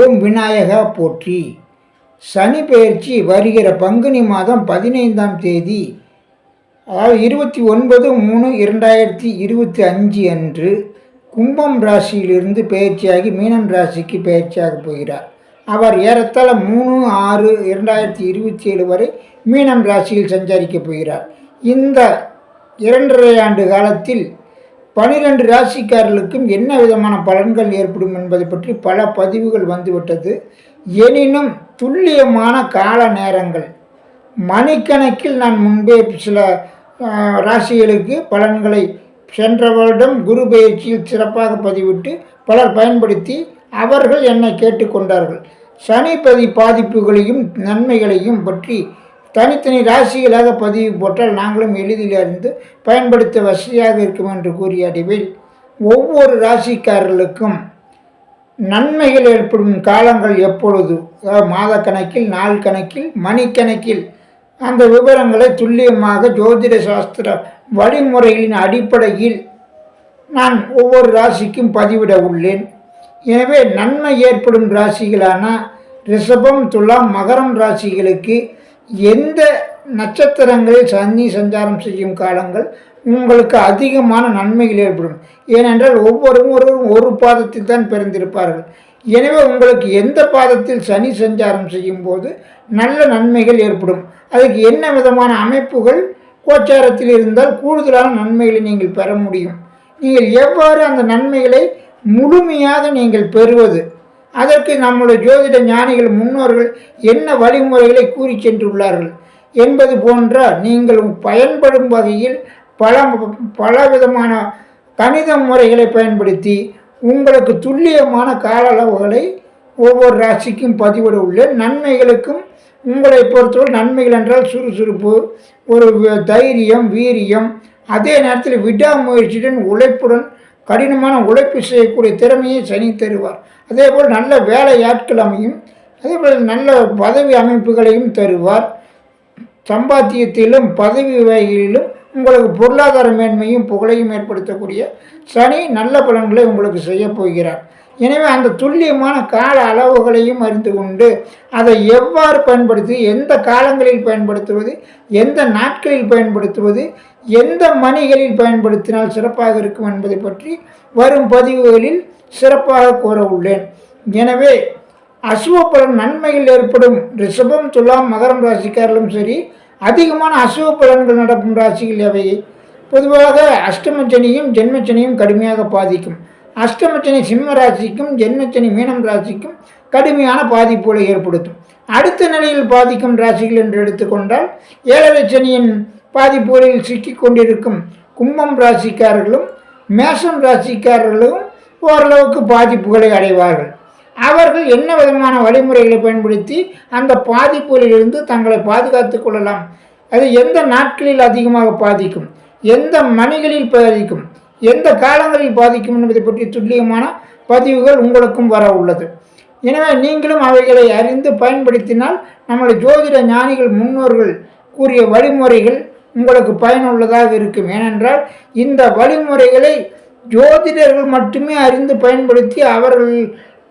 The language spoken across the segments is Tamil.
ஓம் விநாயகா போற்றி. சனி பெயர்ச்சி வருகிற பங்குனி மாதம் பதினைந்தாம் தேதி அதாவது இருபத்தி ஒன்பது மூணு இரண்டாயிரத்தி இருபத்தி அஞ்சு அன்று கும்பம் ராசியிலிருந்து பயிற்சியாகி மீனம் ராசிக்கு பயிற்சியாக போகிறார். அவர் ஏறத்தாழ மூணு ஆறு இரண்டாயிரத்தி இருபத்தி ஏழு வரை மீனம் ராசியில் சஞ்சரிக்கப் போகிறார். இந்த இரண்டரை ஆண்டு காலத்தில் பனிரெண்டு ராசிக்காரர்களுக்கும் என்ன விதமான பலன்கள் ஏற்படும் என்பதை பற்றி பல பதிவுகள் வந்துவிட்டது. எனினும் துல்லியமான கால நேரங்கள். மணிக்கணக்கில் நான் முன்பே சில ராசிகளுக்கு பலன்களை சென்ற வருடம் குரு பயிற்சியில் சிறப்பாக பதிவிட்டு பலர் பயன்படுத்தி அவர்கள் என்னை கேட்டுக்கொண்டார்கள். சனி பதி பாதிப்புகளையும் நன்மைகளையும் பற்றி தனித்தனி ராசிகளாக பதிவு போட்டால் நாங்களும் எளிதில் அறிந்து பயன்படுத்த வசதியாக இருக்கும் என்று கூறிய அடிவில் ஒவ்வொரு ராசிக்காரர்களுக்கும் நன்மைகள் ஏற்படும் காலங்கள் எப்பொழுது? மாத மாதக்கணக்கில் நாள் கணக்கில் மணிக்கணக்கில். அந்த விவரங்களை துல்லியமாக ஜோதிட சாஸ்திர வழிமுறைகளின் அடிப்படையில் நான் ஒவ்வொரு ராசிக்கும் பதிவிட உள்ளேன். எனவே நன்மை ஏற்படும் ராசிகளான ரிஷபம் துலாம் மகரம் ராசிகளுக்கு எந்த நட்சத்திரங்களில் சனி சஞ்சாரம் செய்யும் காலங்கள் உங்களுக்கு அதிகமான நன்மைகள் ஏற்படும். ஏனென்றால் ஒவ்வொருவரும் ஒரு ஒரு பாதத்தில் தான் பிறந்திருப்பார்கள். எனவே உங்களுக்கு எந்த பாதத்தில் சனி சஞ்சாரம் செய்யும் போது நல்ல நன்மைகள் ஏற்படும். அதுக்கு என்ன விதமான அமைப்புகள்? கோச்சாரத்தில் இருந்தால் கூடுதலான நன்மைகளை நீங்கள் பெற முடியும். நீங்கள் எவ்வாறு அந்த நன்மைகளை முழுமையாக நீங்கள் பெறுவது? அதற்கு நம்முடைய ஜோதிட ஞானிகள் முன்னோர்கள் என்ன வழிமுறைகளை கூறி சென்றுள்ளார்கள் என்பது போன்ற நீங்கள் பயன்படும் வகையில் பல பல விதமான கணித முறைகளை பயன்படுத்தி உங்களுக்கு துல்லியமான கால அளவுகளை ஒவ்வொரு ராசிக்கும் பதிவிட உள்ளேன். நன்மைகளுக்கும் உங்களை பொறுத்தவரை நன்மைகள் என்றால் சுறுசுறுப்பு ஒரு தைரியம் வீரியம். அதே நேரத்தில் விடாமுயற்சியுடன் உழைப்புடன் கடினமான உழைப்பு செய்யக்கூடிய திறமையை சனி தருவார். அதே போல் நல்ல வேலை ஆட்கள் அமையும். அதேபோல் நல்ல பதவி அமைப்புகளையும் தருவார். சம்பாத்தியத்திலும் பதவி வகையிலும் உங்களுக்கு பொருளாதார மேன்மையும் புகழையும் ஏற்படுத்தக்கூடிய சனி நல்ல பலன்களை உங்களுக்கு செய்ய போகிறார். எனவே அந்த துல்லியமான கால அளவுகளையும் அறிந்து கொண்டு அதை எவ்வாறு பயன்படுத்தி எந்த காலங்களில் பயன்படுத்துவது எந்த நாட்களில் பயன்படுத்துவது எந்த மணிகளில் பயன்படுத்தினால் சிறப்பாக இருக்கும் என்பதை பற்றி வரும் பதிவுகளில் சிறப்பாக கூற உள்ளேன். எனவே அசுவ பலன் நன்மையில் ஏற்படும் ரிஷபம் துலாம் மகரம் ராசிக்காரர்களும் சரி அதிகமான அசுவ பலன்கள் நடக்கும் ராசிகள் எவை பொதுவாக அஷ்டமச்சனியும் ஜென்மச்சனியும் கடுமையாக பாதிக்கும். அஷ்டமச்சனி சிம்ம ராசிக்கும் ஜென்மச்சனி மீனம் ராசிக்கும் கடுமையான பாதிப்புகளை ஏற்படுத்தும். அடுத்த நிலையில் பாதிக்கும் ராசிகள் என்று எடுத்துக்கொண்டால் ஏழரை சனியின் பாதிப்புகளில் சிக்கிக் கொண்டிருக்கும் கும்பம் ராசிக்காரர்களும் மேஷம் ராசிக்காரர்களும் ஓரளவுக்கு பாதிப்புகளை அடைவார்கள். அவர்கள் என்ன விதமான வழிமுறைகளை பயன்படுத்தி அந்த பாதிப்புகளிலிருந்து தங்களை பாதுகாத்துக் கொள்ளலாம்? அது எந்த நாட்களில் அதிகமாக பாதிக்கும்? எந்த மணிகளில் பாதிக்கும்? எந்த காலங்களில் பாதிக்கும் என்பதை பற்றி துல்லியமான பதிவுகள் உங்களுக்கும் வர உள்ளது. எனவே நீங்களும் அவைகளை அறிந்து பயன்படுத்தினால் நம்முடைய ஜோதிட ஞானிகள் முன்னோர்கள் கூறிய வழிமுறைகள் உங்களுக்கு பயனுள்ளதாக இருக்கும். ஏனென்றால் இந்த வழிமுறைகளை ஜோதிடர்கள் மட்டுமே அறிந்து பயன்படுத்தி அவர்கள்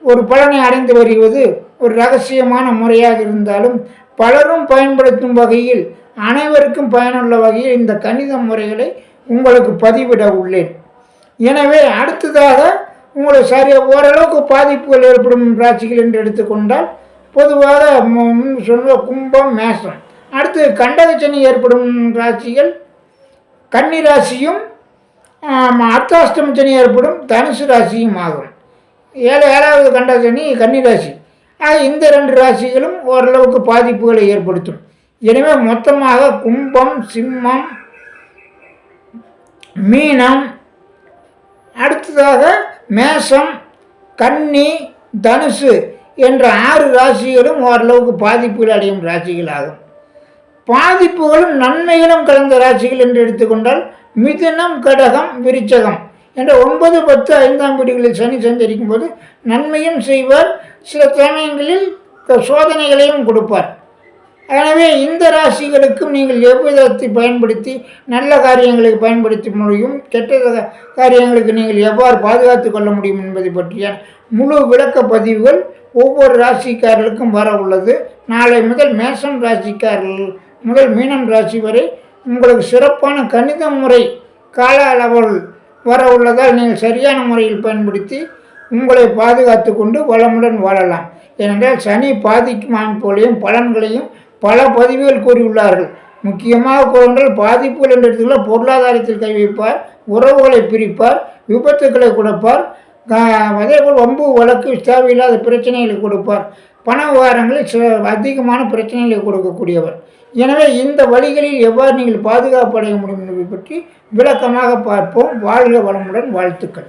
ஒரு பலனை அடைந்து வருவது ஒரு ரகசியமான முறையாக இருந்தாலும் பலரும் பயன்படுத்தும் வகையில் அனைவருக்கும் பயனுள்ள வகையில் இந்த கணித முறைகளை உங்களுக்கு பதிவிட உள்ளேன். எனவே அடுத்ததாக உங்களுக்கு சரி ஓரளவுக்கு பாதிப்புகள் ஏற்படும் ராசிகள் என்று எடுத்துக்கொண்டால் பொதுவாக மு- முன் கும்பம் மேசம் அடுத்து கண்டகச்சனி ஏற்படும் ராசிகள் கன்னி ராசியும் ஆம், அர்த்தாஷ்டம சனி ஏற்படும் தனுசு ராசியும் ஆகும். ஏழு ஏழாவது கண்டகச்சனி கன்னி ராசி. ஆக இந்த ரெண்டு ராசிகளும் ஓரளவுக்கு பாதிப்புகளை ஏற்படுத்தும். எனவே மொத்தமாக கும்பம் சிம்மம் மீனம் அடுத்ததாக மேஷம் கன்னி தனுசு என்ற ஆறு ராசிகளும் ஓரளவுக்கு பாதிப்புகள் அடையும் ராசிகளாகும். பாதிப்புகளும் நன்மைகளும் கலந்த ராசிகள் என்று எடுத்துக்கொண்டால் மிதுனம் கடகம் விருச்சகம் என்ற ஒன்பது பத்து ஐந்தாம் வீடுகளில் சனி சஞ்சரிக்கும் போது நன்மையும் செய்வார். சில சமயங்களில் சோதனைகளையும் கொடுப்பார். எனவே இந்த ராசிகளுக்கும் நீங்கள் எவ்விதத்தை பயன்படுத்தி நல்ல காரியங்களுக்கு பயன்படுத்த முடியும் கெட்ட காரியங்களுக்கு நீங்கள் எவ்வாறு பாதுகாத்து கொள்ள முடியும் என்பதை பற்றிய முழு விளக்க பதிவுகள் ஒவ்வொரு ராசிக்காரர்களுக்கும் வர உள்ளது. நாளை முதல் மேசம் ராசிக்காரர்கள் முதல் மீனம் ராசி வரை உங்களுக்கு சிறப்பான கணித முறை கால அளவில் வர உள்ளதால் நீங்கள் சரியான முறையில் பயன்படுத்தி உங்களை பாதுகாத்து கொண்டு வளமுடன் வாழலாம். ஏனென்றால் சனி பாதிக்கும் அமைப்புகளையும் பலன்களையும் பல பதிவுகள் கூறியுள்ளார்கள். முக்கியமாக கூறுங்கள் பாதிப்புகள் என்ற இடத்துல பொருளாதாரத்தில் கை வைப்பார் உறவுகளை பிரிப்பார் விபத்துக்களை கொடுப்பார் அதே அதேபோல் வம்பு வழக்கு தேவையில்லாத பிரச்சனைகளை கொடுப்பார். பண விவகாரங்களில் சில அதிகமான பிரச்சனைகளை கொடுக்கக்கூடியவர். எனவே இந்த வழிகளில் எவ்வாறு நீங்கள் பாதுகாப்பு அடைய முடியும் என்பதை பற்றி விளக்கமாக பார்ப்போம். வாழ்க வளமுடன் வாழ்த்துக்கள்.